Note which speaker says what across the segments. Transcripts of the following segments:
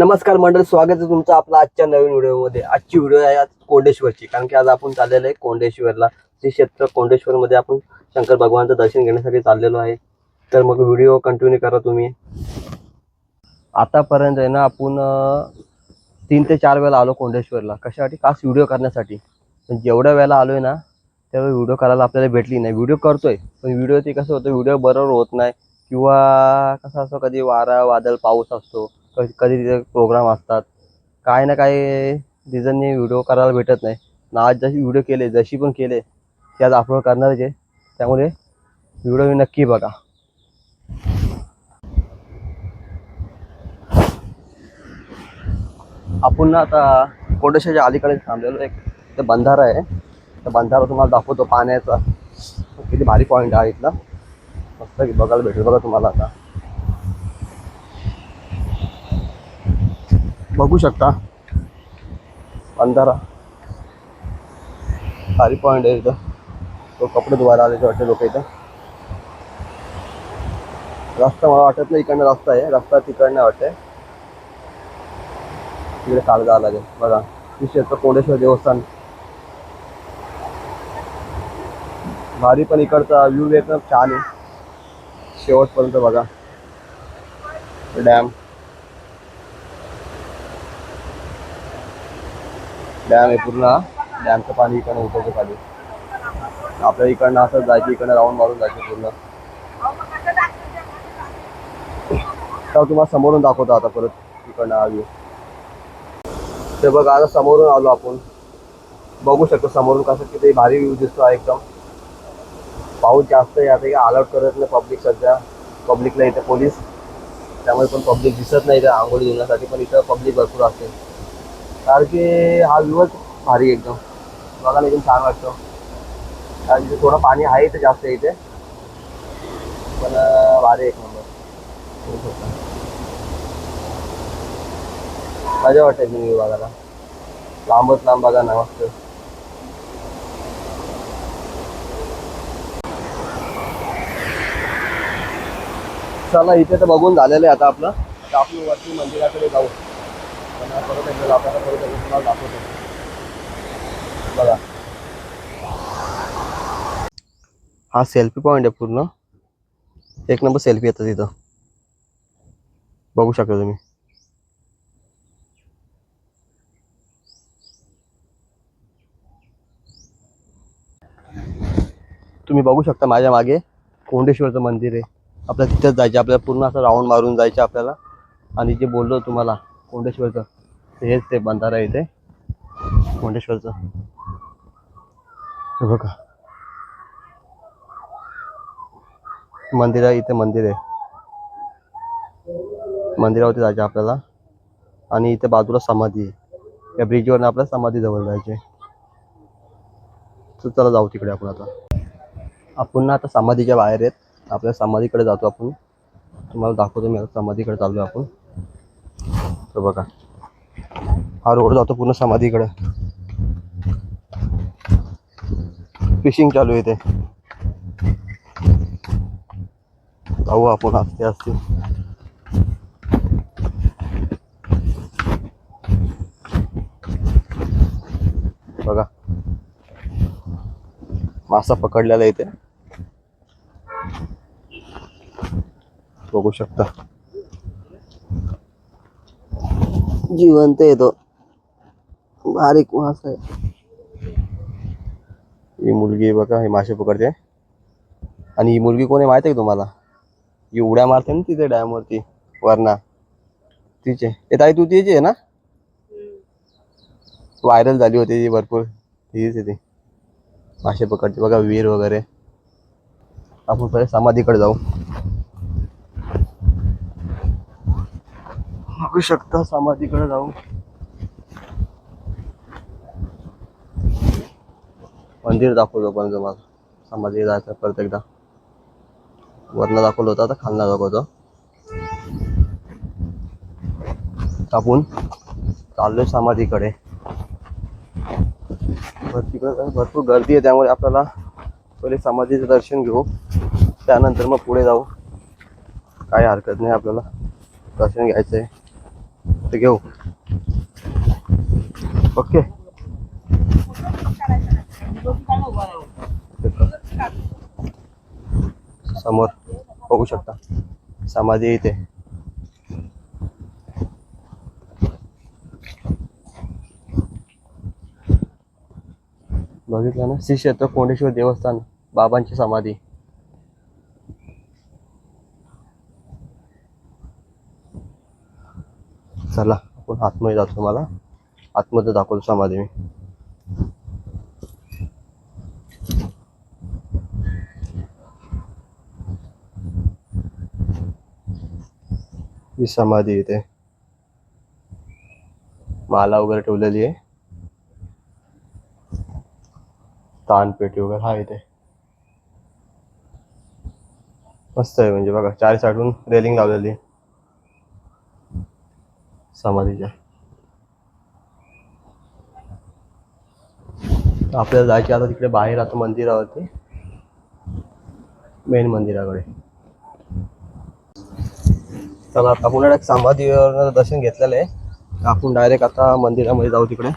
Speaker 1: नमस्कार मंडळ स्वागत आहे तुमचं आपला आजच्या नवीन व्हिडिओमध्ये. आजची व्हिडिओ आहे आज कोंडेश्वरची कारण की आज आपण चाललेलो आहे कोंडेश्वरला. श्री क्षेत्र कोंडेश्वरमध्ये आपण शंकर भगवानचं दर्शन घेण्यासाठी चाललेलो आहे. तर मग व्हिडिओ कंटिन्यू करा तुम्ही. आतापर्यंत आहे ना आपण तीन ते चार वेळा आलो कोंडेश्वरला. कशासाठी? खास व्हिडिओ करण्यासाठी. पण जेवढ्या वेळेला आलो आहे ना त्यावेळी व्हिडिओ करायला आपल्याला भेटली नाही. व्हिडिओ करतोय पण व्हिडिओ ते कसं होतं व्हिडिओ बरोबर होत नाही. किंवा कसं असतो कधी वारा वादळ पाऊस असतो. कधी कधी तिथे प्रोग्राम असतात. काय ना काय रिझनने व्हिडिओ करायला भेटत नाही. ना आज जशी व्हिडिओ केले जशी पण केले ते आज अपलोड करणारच आहे. त्यामुळे व्हिडिओ नक्की बघा. आपण ना आता कोंडेश्वरच्या अलीकडे थांबलेलो एक ते बंधारा आहे. त्या बंधारा तुम्हाला दाखवतो पाण्याचा. किती भारी पॉईंट आहे इथला. मस्त बघायला भेटेल बघा तुम्हाला आता. बघू शकता. अंधारा. भारी पॉईंट आहे इथं. तो कपडे धुवायला आले वाटते लोक इथं. रस्ता मला वाटत नाही इकडनं रस्ता आहे. रस्ता तिकडनं वाटते. तिकडे काल जावं लागेल बघा. विशेषतः कोंडेश्वर देवस्थान. भारी पण इकडचा व्ह्यू एकदम छान आहे. शेवटपर्यंत बघा. डॅम. डॅम आहे पूर्ण. डॅमचं पाणी इकडनं उतरतं खाली. आपल्या इकडनं असं जायचं इकडनं राऊंड मारून जायचं पूर्ण. तर तुम्हाला समोरून दाखवतो आता परत इकडनं हा ते बघा आता समोरून आलो आपण. बघू शकतो समोरून कसं किती भारी व्ह्यू दिसतो आहे एकदम. पाऊस जास्त आहे आता अलर्ट करत नाही पब्लिक सध्या. पब्लिकला इथे पोलीस त्यामुळे पण पब्लिक दिसत नाही इथं आंघोळी धुण्यासाठी पण इथं पब्लिक भरपूर असते. कारण की हा दिवस भारी एकदम. बघायला एकदम छान वाटतो. कारण की थोडं पाणी आहे इथे जास्त इथे. पण भारी एक नंबर मजा वाटते मी बघायला. लांबच लांब बघा ना मस्त. चला इथे तर बघून झालेलं आहे आता आपलं. आता आपण वरती मंदिराकडे जाऊ. परत एकदा आपल्याला परत एकदा तुम्हाला दाखवतो. बघा. हा सेल्फी पॉईंट आहे पूर्ण. एक नंबर सेल्फी येतात तिथं. बघू शकता तुम्ही. तुम्ही बघू शकता माझ्या मागे कोंडेश्वरचं मंदिर आहे. आपल्याला तिथंच जायचं आपल्याला पूर्ण असं राऊंड मारून जायचं आपल्याला. आणि जे बोललो तुम्हाला कोंडेश्वरचं. हेच ते बंधारा इथे. कोंडेश्वरचं. हे बघा. मंदिर आहे इथे मंदिर आहे. मंदिरावरती जायचं आपल्याला. आणि इथे बाजूला समाधी आहे. या ब्रिजवरनं आपल्या समाधी जवळ जायचे तर चला जाऊ तिकडे आपण आता. आपण ना आता समाधीच्या बाहेर आहेत. आपल्या समाधीकडे जातो आपण. तुम्हाला दाखवतो मी आता समाधीकडे चाललो आपण. तर बघा. हा रोड जातो पूर्ण समाधीकडे. फिशिंग चालू आहे ते जाऊ आपण असते असते बघा. मासा पकडलेला इथे. बघू शकता. जिवंत येतो बारीक मासा आहे. ही मुलगी बघा हे मासे पकडते. आणि ही मुलगी कोणी माहिती आहे का तुम्हाला? ही उड्या मारते ना तिथे डॅमवरती वरना. तिचे. हे ताई तू तिची आहे ना? व्हायरल झाली होती ती भरपूर. तीच आहे ती. मासे पकडते. बघा विहीर वगैरे. आपण पहिले समाधीकडे जाऊ. बघू शकता समाधीकडे जाऊ मंदिर दाखवतो पण तुम्हाला. समाधी जायचं परत एकदा. वरनं दाखवलं होतं आता खालना दाखवतो. आपण चाललोय समाधीकडे. तिकडे भरपूर गर्दी आहे त्यामुळे आपल्याला पहिले समाधीचं दर्शन घेऊ. त्यानंतर मग पुढे जाऊ. काही हरकत नाही आपल्याला. दर्शन घ्यायचं आहे ते घेऊ. ओके. समोर बघू शकता. समाधी इथे. बघितलं ना? श्री क्षेत्र कोंडेश्वर देवस्थान बाबांची समाधी. चला. आपण आतमध्ये जातो तुम्हाला आतमध्ये दाखवतो समाधी मी. ही समाधी इथे. माला वगैरे ठेवलेली आहे. तानपेटी वगैरे, हा इथे. मस्त आहे, म्हणजे बघा, चार रेलिंग लावलेली आहे. समाधीच्या. आपल्याला जायचे आता तिकडे बाहेर आता मंदिरावरती. मेन मंदिराकडे. चला आता आपण डायरेक्ट समाधीवर दर्शन घेतलेलं आहे. आपण डायरेक्ट आता मंदिरामध्ये जाऊ तिकडे.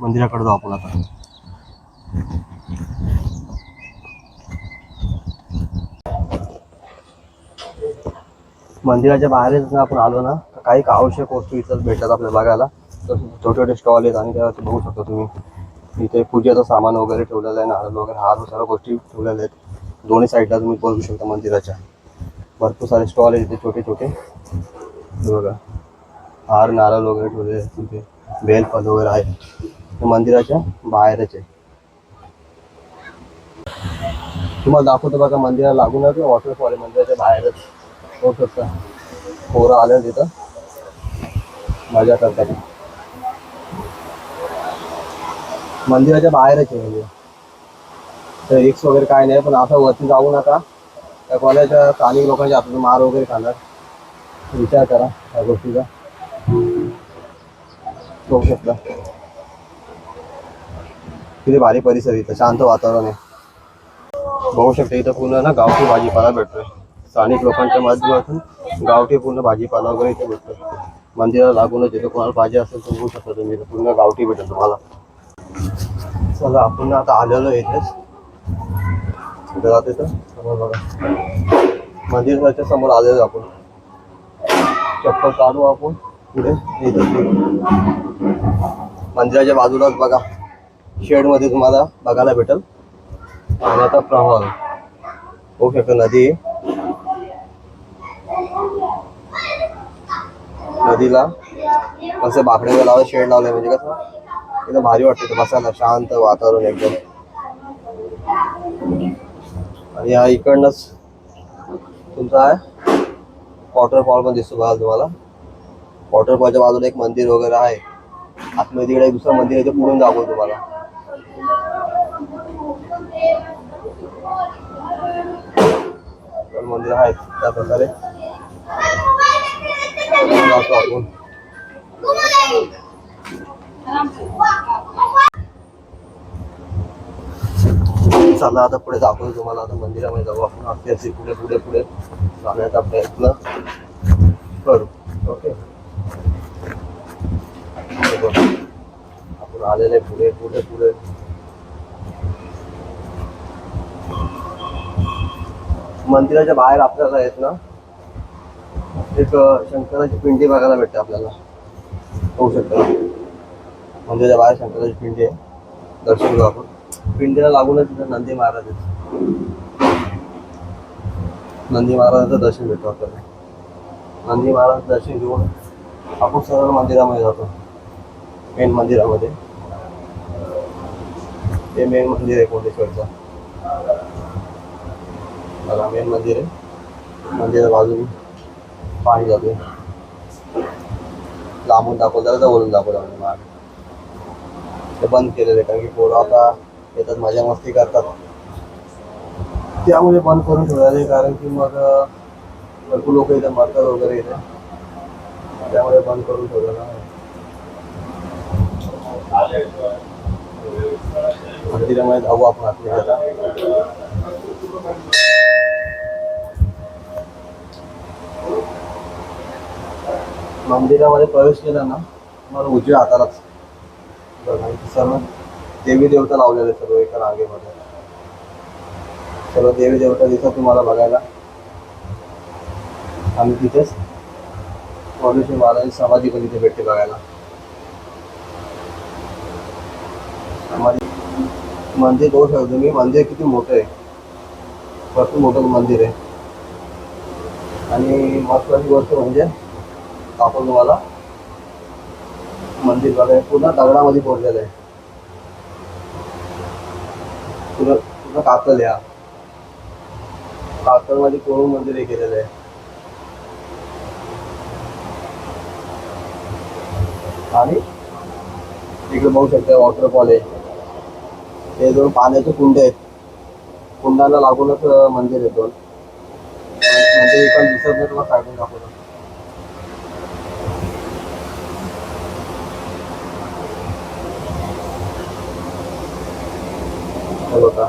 Speaker 1: मंदिराकडे जाऊ आपण आता. मंदिराच्या बाहेरच आपण आलो ना. काही आवश्यक वस्तू इथं भेटतात आपल्याला बघायला तर छोटे छोटे स्टॉल आहेत आणि त्यावरती बघू शकता तुम्ही. इथे पूजेचं सामान वगैरे ठेवलेलं आहे नारळ वगैरे हार सर्व गोष्टी ठेवलेल्या आहेत. दोन्ही साईडला तुम्ही बघू शकता मंदिराच्या. भरपूर सारे स्टॉल आहेत इथे छोटे छोटे बघा. हार नारळ वगैरे ठेवलेले आहेत तिथे बेलफल वगैरे आहेत. मंदिराच्या बाहेरच आहे. तुम्हाला दाखवतो बघा मंदिराला लागूनच वॉटरफॉल आहे मंदिराच्या बाहेरच. होऊ शकता. पोरं आले तिथं मजा करतात. मंदिराच्या बाहेरच आहे म्हणजे. तर रिक्स वगैरे काय नाही पण असं वरती जाऊ नका त्या कॉलेजच्या स्थानिक लोकांच्या हातून मार वगैरे खाणार. विचार करा त्या गोष्टीचा. बघू शकता किती भारी परिसर इथं शांत वातावरण आहे. बघू शकता इथं पूर्ण ना गावठी भाजीपाला भेटतोय. स्थानिक लोकांच्या माध्यमातून गावठी पूर्ण भाजीपाला वगैरे इथे भेटतो मंदिराला लागूनच येतो कोणाला पाहिजे असेल तर बघू शकता तुम्ही. पूर्ण गावठी भेटेल तुम्हाला. चला आपण आता आलेलो आहे इथेच. कुठे जाते तर? समोर बघा. मंदिराच्या समोर आलेलो आपण. चप्पल काढू आपण. पुढे. मंदिराच्या बाजूलाच बघा. शेडमध्ये तुम्हाला बघायला भेटेल. आणि आता प्रवाह. होऊ शकतो नदी नदीला. कसं बाकड्या लावलं शेड लावलंय म्हणजे कसं, एकदम भारी वाटतं बसायला शांत वातावरण एकदम. आणि या इकडनंच तुमचा आहे. वॉटरफॉल पण दिसतो बघा तुम्हाला. वॉटरफॉलच्या बाजूला एक मंदिर वगैरे आहे. आतमध्ये तिकडे दुसरं मंदिर आहे, ते पुढून दाखवतो तुम्हाला. मंदिर आहेत त्या प्रकारे. जातो आपण चला आता पुढे दाखवतो तुम्हाला आता मंदिरामध्ये जाऊ आपण असे पुढे पुढे पुढे जाण्याचा प्रयत्न करू ओके आपण आलेले पुढे पुढे पुढे मंदिराच्या बाहेर आपल्याला आहेत ना एक शंकराची पिंडी बघायला भेटते आपल्याला. होऊ शकतं. मंदिराच्या बाहेर शंकराची पिंडी आहे. दर्शन घेऊ आपण. पिंडीला लागूनच तिथं नंदी महाराज नंदी महाराजांचं दर्शन भेटतो आपल्याला. नंदी महाराज दर्शन घेऊन आपण सरळ मंदिरामध्ये जातो. मेन मंदिरामध्ये. हे मेन मंदिर आहे कोटेश्वरचं बघा मेन मंदिर आहे. मंदिरा बाजूने पाणी जाते लांबून दाखवलं तर जवळून दाखवलं म्हणजे माग ते बंद केलेलं आहे कारण की पोरं आता येतात मजा मस्ती करतात. त्यामुळे बंद करून ठेवलेलं आहे कारण की मग भरपूर लोक इथे मरतात वगैरे इथे. त्यामुळे बंद करून ठेवलेलं आहे. मंदिरामध्ये जाऊ आपण आतमध्ये आता मंदिरामध्ये प्रवेश केला ना तुम्हाला उजव्या हातालाच बघा सर्व देवी देवता लावलेले सर्व एका रांगेमध्ये. सर्व देवी देवता दिसत तुम्हाला बघायला. आणि तिथेच पौर्णेश्वर महाराज समाधी पण तिथे भेटते बघायला. समाधी मंदिर बघू शकतो तुम्ही. मंदिर किती मोठं आहे. भरपूर मोठं मंदिर आहे. आणि महत्वाची गोष्ट म्हणजे आपण तुम्हाला. मंदिर बघायला पूर्ण दगडामध्ये कोरलेलं आहे. पूर्ण पूर्ण कातल या कातलमध्ये कोरून मंदिर हे केलेलं आहे. आणि इकडे बघू शकता वॉटरफॉल आहे. हे दोन पाण्याचे कुंड आहेत. कुंडाला लागूनच मंदिर आहे दोन. म्हणजे इकडे दिसत नाही तुम्हाला साईडून दाखवतो. हे बघा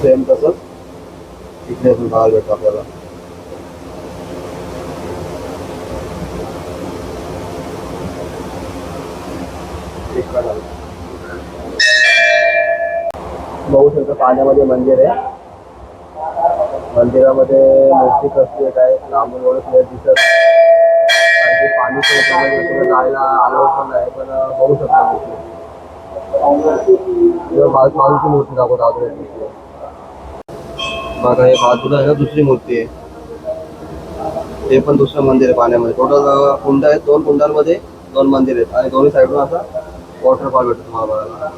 Speaker 1: सेम तसंच. इकडे पण बघायला भेटतो आपल्याला. बघू शकतो पाण्यामध्ये मंदिर आहे. मंदिरामध्ये मूर्ती कसली काय लांबून एवढं क्लिअर दिसत म्हणजे पाणी पण म्हणजे जायला आलो पण नाही पण बघू शकतो मूर्ती इकडं बाजूची मूर्ती अजून बघा हे बाजूला आहे ना दुसरी मूर्ती आहे. ते पण दुसरं मंदिर आहे पाण्यामध्ये. टोटल कुंड आहेत दोन कुंडांमध्ये दोन मंदिर आहेत. आणि दोन्ही साईडून असा वॉटरफॉल भेटतो तुम्हाला बघायला.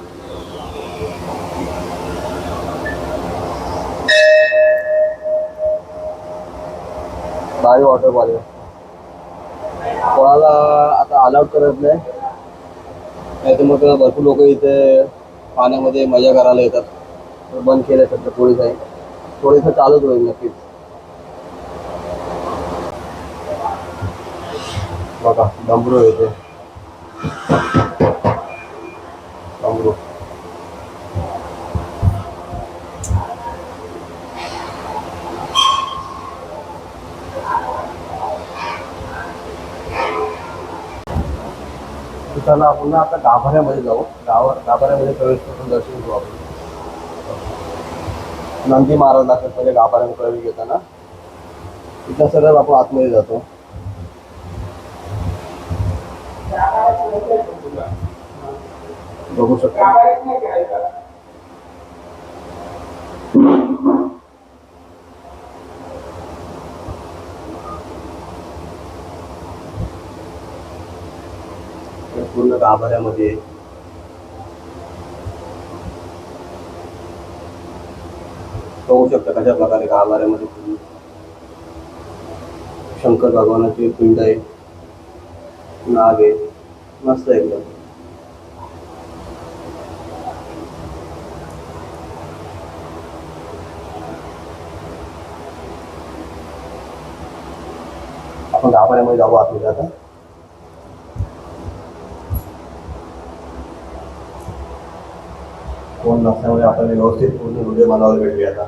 Speaker 1: भारी वॉटरफॉल आहे. कोणाला आता अलाउड करत नाही. नाही तर मग भरपूर लोक इथे पाण्यामध्ये मजा करायला येतात. तर बंद केलं सध्या पोलीस आहे. थोडंसं चालूच होईल नक्कीच. बघा डमरू येते इथे डमरू चला आपण ना आता गाभाऱ्यामध्ये जाऊ. गावा गाभाऱ्यामध्ये प्रवेश करून दर्शन घेऊ आपण. नंदी महाराज लागतात पहिले गाभाऱ्यामध्ये प्रवेश घेताना तिथं सरळ आपण आतमध्ये जातो. बघू शकतो हे पूर्ण गाभाऱ्यामध्ये आहे. बघू शकता कशा प्रकारे गाभाऱ्यामध्ये शंकर भगवानाची पिंड आहे नाग आहे मस्त आहे एकदम आपण गाभाऱ्यामध्ये जाऊ आतमध्ये आता कोण नसल्यामुळे आपल्याला व्यवस्थित पूर्ण व्हिडिओ बनवायला भेटली आता.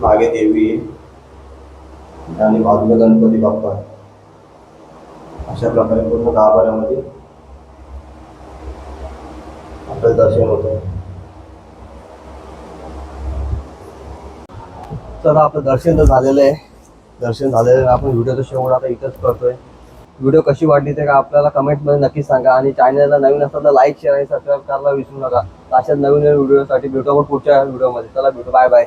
Speaker 1: मागे देवी आणि बाजूला गणपती बाप्पा. अशा प्रकारे पूर्ण गाभाऱ्यामध्ये आपलं दर्शन होतं. तर आपलं दर्शन तर झालेलं आहे. दर्शन झालेलं आहे. आपण व्हिडिओचं शेवट आता इथंच करतोय. व्हिडिओ कशी वाटली ते का आपल्याला कमेंटमध्ये नक्की सांगा. आणि चॅनलला नवीन असेल तर लाईक शेअर आणि सबस्क्राईब करायला विसरू नका. अशाच नवीन नवीन व्हिडिओसाठी भेटू आपण पुढच्या व्हिडिओमध्ये चला भेटू. Bye bye